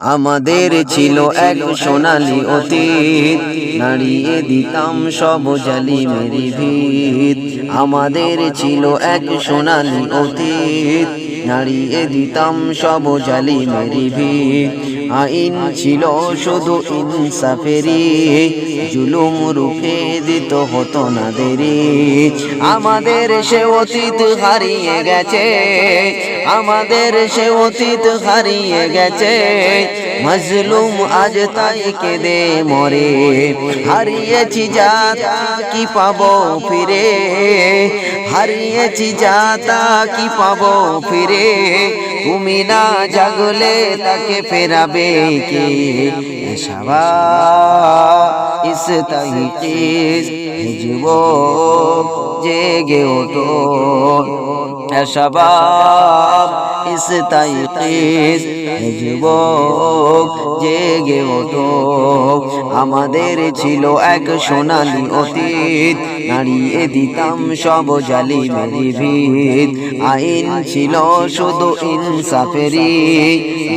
আমাদের ছিল এক সোনালি অতীত। নাড়িয়ে দিতাম সব জালি মেরি ভিত। আমাদের ছিল এক সোনালি অতীত। নাড়িয়ে দিতাম সব জালি মেরি ভিত। আইন ছিল শুধু ইনসাফেরি জুলুম রুখে দিত হতো না দেরি। আমাদের সে অতীত হারিয়ে গেছে, আমাদের সে অতীত হারিয়ে গেছে। মজলুম আজ তাই কেঁদে মরে, হারিয়েছি যাতা কি পাবো ফিরে? হারিয়েছি যাতা কি পাবো ফিরে? তুমি না জাগলে তাকে ফেরাবে কে? ইস কিস যুবক জেগে ওঠো। শাবাব ইস তাই কিস যুবক জেগে ওঠো। আমাদের ছিল এক সোনালি অতীত। নাড়িয়ে দিতাম সব জালি মেরি ভিত। আইন ছিল শুধু ইনসাফেরি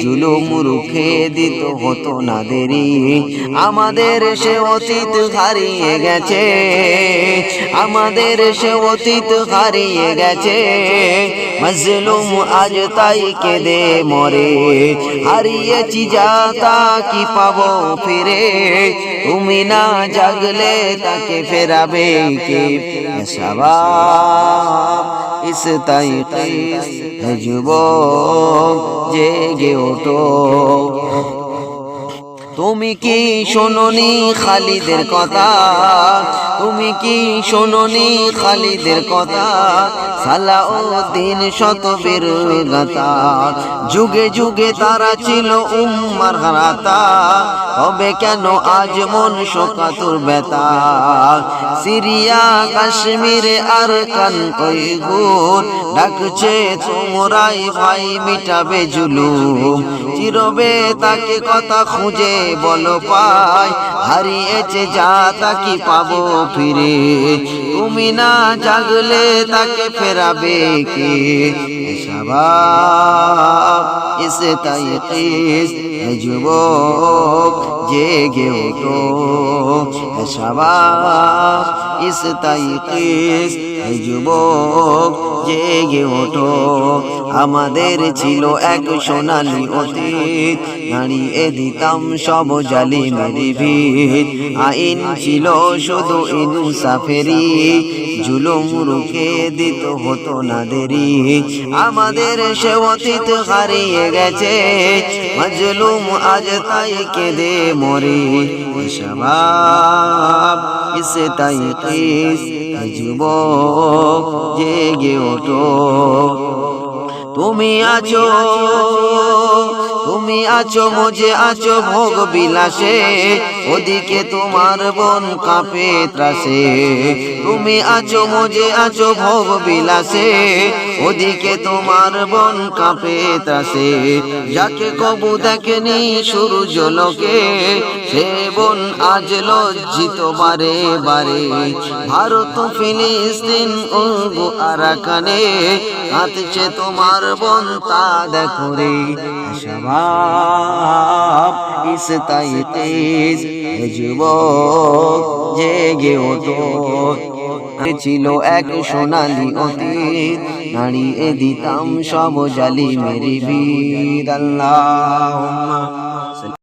জুলুম রুখে দিত হতো না দেরি আমাদের সে অতীত হারিয়ে গেছে। আমাদের সে অতীত হারিয়ে গেছে। মজলুম আজ তাই কেঁদে মরে। হারিয়েছি যা তা কি পাবো ফিরে? তুমি না জাগলে তাকে ফেরাবে কে সবাব ইস তাই কিস যুবক জেগে ওঠো তুমি কি শোনি খালিদের কথা তুমি কি শোনি খালিদের কথা? সালাউদ্দিন শতবীর গাতা যুগে যুগে তারা ছিল উম্মার হারাতা। হবে কেন আজ মন শোকাতুর বেতা সিরিয়া, কাশ্মীরে, আর কান কই ঘুর ডাকছে তোমরাই ভাই, মিটাবে জুলুম। চিরবে তাকে কথা খুঁজে বলো পাই। হারিয়েছে যা তাকে পাবো ফিরে। তুমি না জাগলে তাকে ফেরাবে কে? সবাব ইসে তাই যুবক, জেগে ওঠো। সবাব ইস তাই কিস যুবক জেগে ওঠো। আমাদের ছিল এক সোনালি অতীত। দাঁড়িয়ে দিতাম সব জালি মেরি ভিত। আইন ছিল শুধু ইনসাফেরি জুলুম রুখে দিত হতো না দেরি আমাদের সে অতীত হারিয়ে গেছে। মজলুম আজ তাই কেঁদে মরে। সবাব ইসে তাই কিস। যুবক জেগে ওঠো। তুমি আছো তুমি আছো, মজে আছো, ভোগ বিলাসে। ওদিকে তোমার বন কাঁপে ত্রাসে। তুমি আছো, মজে আছো, ভোগ বিলাসে। ওদিকে তোমার বন কাঁপে ত্রাসে। যাকে কবু দেখেনি সূর্য লোকে, সে বন আজ লজ্জিত বারে বারে। ভারত ফিলিস্তিন ও আরাকানে, কাঁদছে তোমার বন তা দেখো রে সবাব ইস তাই তেজ যুবক জেগে ওঠো। ছিল এক সোনালি অতীত নাড়িয়ে দিতাম সব জালি মেরি আল্লাহ